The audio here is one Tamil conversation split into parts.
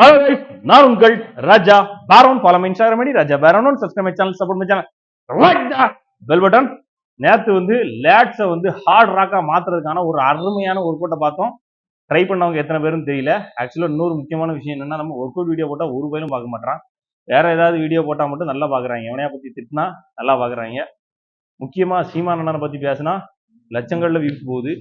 Hello guys, நான் உங்கள் Raja Baron. Follow my Instagram ID Raja Baron. Subscribe my channel support my channel bell button நேத்து வந்து லேட்ஸை வந்து ஹார்ட் ராக்கா மாத்துறதுக்கான ஒரு அருமையான ஒர்க் அவுட்டை பார்த்தோம். ட்ரை பண்ணவங்க எத்தனை பேரும் தெரியல. ஆக்சுவலாக இன்னொரு முக்கியமான விஷயம் என்னன்னா நம்ம ஒர்க் அவுட் வீடியோ போட்டால் ஒரு பயிலும் பார்க்க மாட்டான் வேற ஏதாவது வீடியோ போட்டால் மட்டும் நல்லா பார்க்குறாங்க. எவனையா பற்றி திட்டினா நல்லா பார்க்குறாங்க. முக்கியமாக சீமானண்ணனை பற்றி பேசினா லட்சங்களில் வியூஸ் போகுது.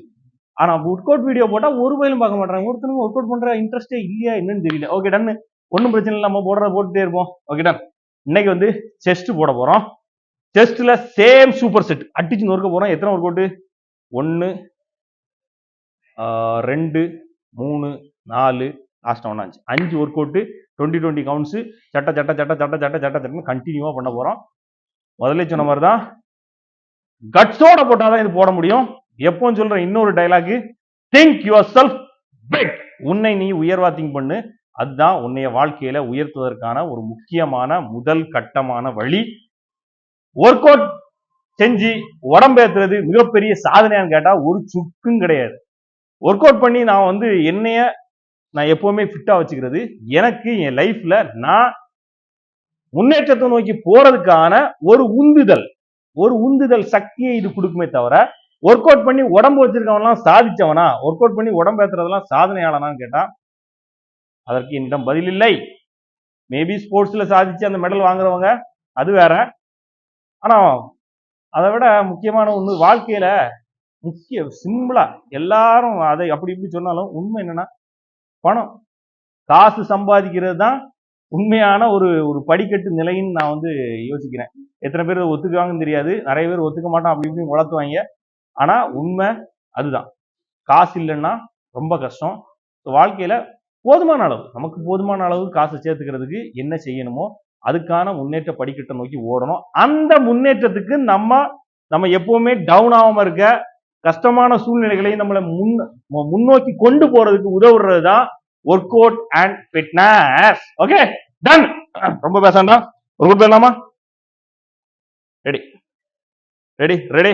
ஆனா ஒர்க் அவுட் வீடியோ போட்டா ஒரு பயிலும் பார்க்க மாட்டாங்க ஒருத்தனுக்கு ஒர்க் அவுட் பண்ற இன்ட்ரெஸ்டே இல்லையா என்னன்னு தெரியல. ஓகே டன் ஒன்றும் பிரச்சனை இல்லை. நம்ம போடுறத போட்டுட்டே இருப்போம். ஓகே டன் இன்னைக்கு வந்து செஸ்ட் போட போறோம். செஸ்ட்ல சேம் சூப்பர் செட் அடிச்சு நொறுக்க போறோம். எத்தனை ஒர்க் அவுட் ஒன்று ரெண்டு மூணு நாலு லாஸ்ட் ஒன்று அஞ்சு. அஞ்சு work out twenty twenty counts சட்ட சட்ட சட்ட சட்ட சட்ட சட்ட சட்டன்னு கண்டினியூவாக பண்ண போகிறோம் முதல்ல சொன்ன மாதிரி தான் கட்ஸோட போட்டால் தான் இது போட முடியும். எப்பவும் சொல்ற இன்னொரு dialogue think yourself big உன்னை நீ உயர்வா திங்க் பண்ணு. அதுதான் உன்னைய வாழ்க்கையில உயர்த்துவதற்கான ஒரு முக்கியமான முதல் கட்டமான வழி. ஒர்க் அவுட் செஞ்சு உடம்பேத்துறது மிகப்பெரிய சாதனையான்னு கேட்டா ஒரு சுக்கும் கிடையாது. ஒர்க் அவுட் பண்ணி நான் வந்து என்னைய நான் எப்பவுமே ஃபிட்டா வச்சுக்கிறது எனக்கு என் லைஃப்ல நான் முன்னேற்றத்தை நோக்கி போறதுக்கான ஒரு உந்துதல். ஒரு உந்துதல் சக்தியை இது கொடுக்குமே தவிர ஒர்க் அவுட் பண்ணி உடம்பு வச்சிருக்கவன்லாம் சாதிச்சவனா? ஒர்க் அவுட் பண்ணி உடம்பு ஏற்றுறதெல்லாம் சாதனையாளனான்னு கேட்டான் அதற்கு என்னிடம் பதில் இல்லை. மேபி ஸ்போர்ட்ஸில் சாதிச்சு அந்த மெடல் வாங்குறவங்க அது வேற. ஆனால் அதை விட முக்கியமான ஒன்று வாழ்க்கையில் முக்கிய சிம்பிளாக எல்லாரும் அதை அப்படி இப்படி சொன்னாலும் உண்மை என்னன்னா பணம். காசு சம்பாதிக்கிறது தான் உண்மையான ஒரு ஒரு படிக்கட்டு நிலைன்னு நான் வந்து யோசிக்கிறேன். எத்தனை பேர் ஒத்துக்குவாங்கன்னு தெரியாது. நிறைய பேர் ஒத்துக்க மாட்டோம் அப்படி இப்படி வளர்த்துவாங்க ஆனா உண்மை அதுதான். காசு இல்லைன்னா ரொம்ப கஷ்டம். வாழ்க்கையில போதுமான அளவு. நமக்கு போதுமான அளவு காசை சேர்த்துக்கிறதுக்கு என்ன செய்யணுமோ அதுக்கான முன்னேற்ற படிக்கட்டை நோக்கி ஓடணும். அந்த முன்னேற்றத்துக்கு நம்ம நம்ம எப்பவுமே டவுன் ஆகாம இருக்க கஷ்டமான சூழ்நிலைகளை நம்மளை முன் முன்னோக்கி கொண்டு போறதுக்கு உதவுறது தான் work out and fitness okay done ரொம்ப பேசாண்டா ஒரு குட் பேசலாமா ready ready ready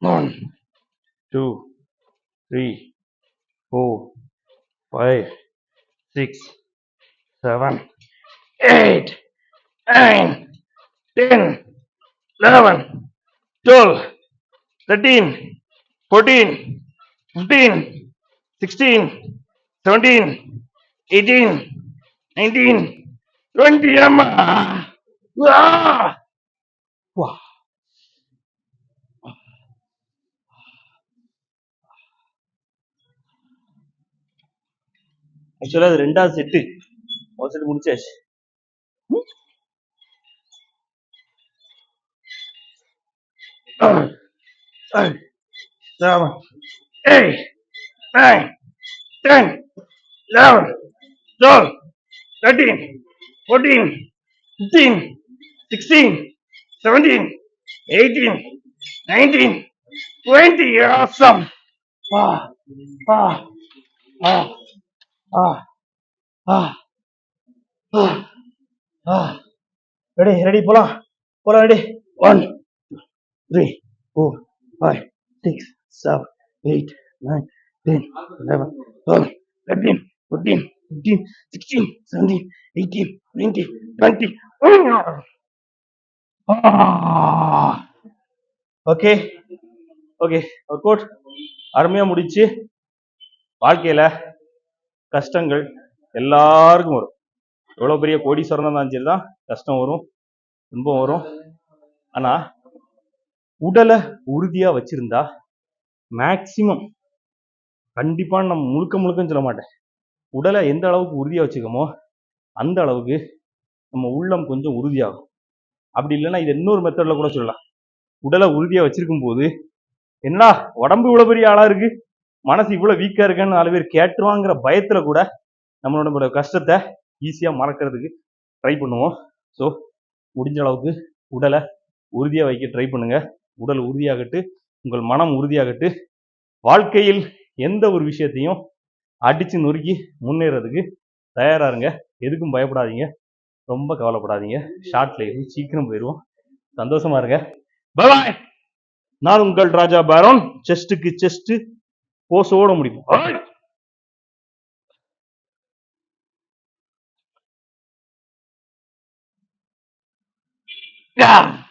One, two, three, four, five, six, seven, eight, nine, ten, eleven, twelve, thirteen, fourteen, fifteen, sixteen, seventeen, eighteen, nineteen, twenty. Amma. Ah! Wow. ஆக்சுவலாக அது ரெண்டாவது செட்டு ஒரு செட்டு முடிச்சாச்சு seven, eight, nine, ten, eleven, twelve, thirteen, fourteen, fifteen, sixteen, seventeen, eighteen, nineteen, twenty. Awesome. Ah, ah, ah. Ready ready போலாம். போலாம் ready. One three four five six seven eight nine ten eleven twelve thirteen fourteen fifteen sixteen seventeen eighteen nineteen twenty okay okay work out அருமையாக முடிச்சு. வாழ்க்கையில் கஷ்டங்கள் எல்லாருக்கும் வரும். எவ்வளவு பெரிய கோடீஸ்வரனா இருந்தாலும் சரி தான் கஷ்டம் வரும் துன்பம் வரும். ஆனா உடலை உறுதியா வச்சிருந்தா மேக்சிமம் கண்டிப்பா நம்ம முழுக்க முழுக்கன்னு சொல்ல மாட்டேன். உடலை எந்த அளவுக்கு உறுதியா வச்சுக்கோமோ அந்த அளவுக்கு நம்ம உள்ளம் கொஞ்சம் உறுதியாகும். அப்படி இல்லைன்னா இது இன்னொரு மெத்தடில் கூட சொல்லலாம். உடலை உறுதியா வச்சிருக்கும் போது என்னடா உடம்பு இவ்வளவு பெரிய ஆளா இருக்கு? மனசு இவ்வளோ வீக்காக இருக்குன்னு நாலு பேர் கேட்டுருவாங்கிற பயத்தில் கூட நம்மளோட நம்மளோட கஷ்டத்தை ஈஸியாக மறக்கிறதுக்கு ட்ரை பண்ணுவோம். ஸோ முடிஞ்ச அளவுக்கு உடலை உறுதியாக வைக்க ட்ரை பண்ணுங்க. உடல் உறுதியாகட்டு உங்கள் மனம் உறுதியாகட்டு வாழ்க்கையில் எந்த ஒரு விஷயத்தையும் அடிச்சு நொறுக்கி முன்னேறதுக்கு தயாராக இருங்க. எதுக்கும் பயப்படாதீங்க. ரொம்ப கவலைப்படாதீங்க. ஷார்ட் லைஃப் சீக்கிரம் போயிடுவோம் சந்தோஷமா இருங்க. பாய் நான் உங்கள் ராஜா பாரோன். செஸ்ட்டுக்கு செஸ்ட்டு ஓசோட முடியும் Yeah.